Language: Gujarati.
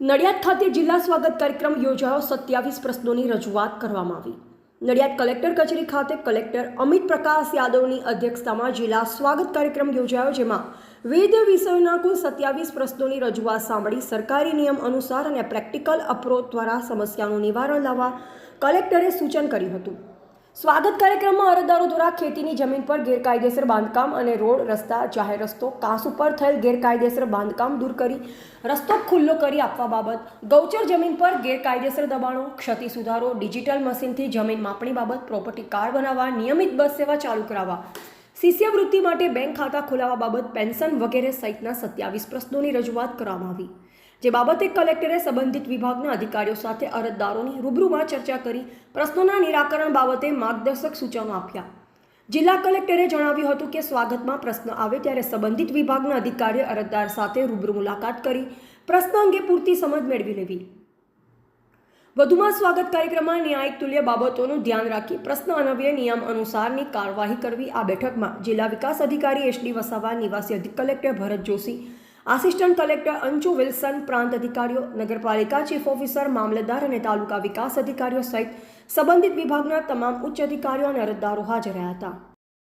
નડિયાદ ખાતે જિલ્લા સ્વાગત કાર્યક્રમ યોજાયો. સત્યાવીસ પ્રશ્નોની રજૂઆત કરવામાં આવી. નડિયાદ કલેક્ટર કચેરી ખાતે કલેક્ટર અમિત પ્રકાશ યાદવની અધ્યક્ષતામાં જિલ્લા સ્વાગત કાર્યક્રમ યોજાયો, જેમાં વિવિધ વિષયોના કુલ સત્યાવીસ પ્રશ્નોની રજૂઆત સાંભળી સરકારી નિયમ અનુસાર અને પ્રેક્ટિકલ અપ્રોચ દ્વારા સમસ્યાનું નિવારણ લાવવા કલેક્ટરે સૂચન કર્યું હતું. સ્વાગત કાર્યક્રમમાં અરજદારો દ્વારા ખેતીની જમીન પર ગેરકાયદેસર બાંધકામ અને રોડ, રસ્તા, જાહેર રસ્તો, કાંસ ઉપર થયેલ ગેરકાયદેસર બાંધકામ દૂર કરી, રસ્તો ખુલ્લો કરી આપવા બાબત, ગૌચર જમીન પર ગેરકાયદેસર દબાણો, ક્ષતિ સુધારો, ડિજિટલ મશીનથી જમીન માપણી બાબત, પ્રોપર્ટી કાર્ડ બનાવવા, નિયમિત બસ સેવા ચાલુ કરાવવા શિષ્યવૃત્તિ માટે બેંક ખાતા ખોલાવવા બાબત, પેન્શન વગેરે સહિતના સત્યાવીસ પ્રશ્નોની રજૂઆત કરવામાં આવી. જે બાબતે કલેક્ટરે સંબંધિત વિભાગના અધિકારીઓ સાથે અરજદારોની રૂબરૂમાં ચર્ચા કરી પ્રશ્નોના નિરાકરણ બાબતે માર્ગદર્શક સૂચનો આપ્યા. જિલ્લા કલેક્ટરે જણાવ્યું હતું કે સ્વાગતમાં પ્રશ્ન આવે ત્યારે સંબંધિત વિભાગના અધિકારીએ અરજદાર સાથે રૂબરૂ મુલાકાત કરી પ્રશ્ન અંગે પૂરતી સમજ મેળવી લેવી. વધુમાં સ્વાગત કાર્યક્રમમાં ન્યાયિક તુલ્ય બાબતોનું ધ્યાન રાખી પ્રશ્ન અનવ્ય નિયમ અનુસારની કાર્યવાહી કરવી આ બેઠકમાં જિલ્લા વિકાસ અધિકારી એસડી વસાવા, નિવાસી અધિક collector Bharat Joshi assistant collector Anju Wilson પ્રાંત અધિકારીઓ નગરપાલિકા ચીફ ઓફિસર મામલતદાર અને તાલુકા વિકાસ અધિકારીઓ સહિત સંબંધિત વિભાગના તમામ ઉચ્ચ અધિકારીઓ અને અરજદારો હાજર રહ્યા હતા.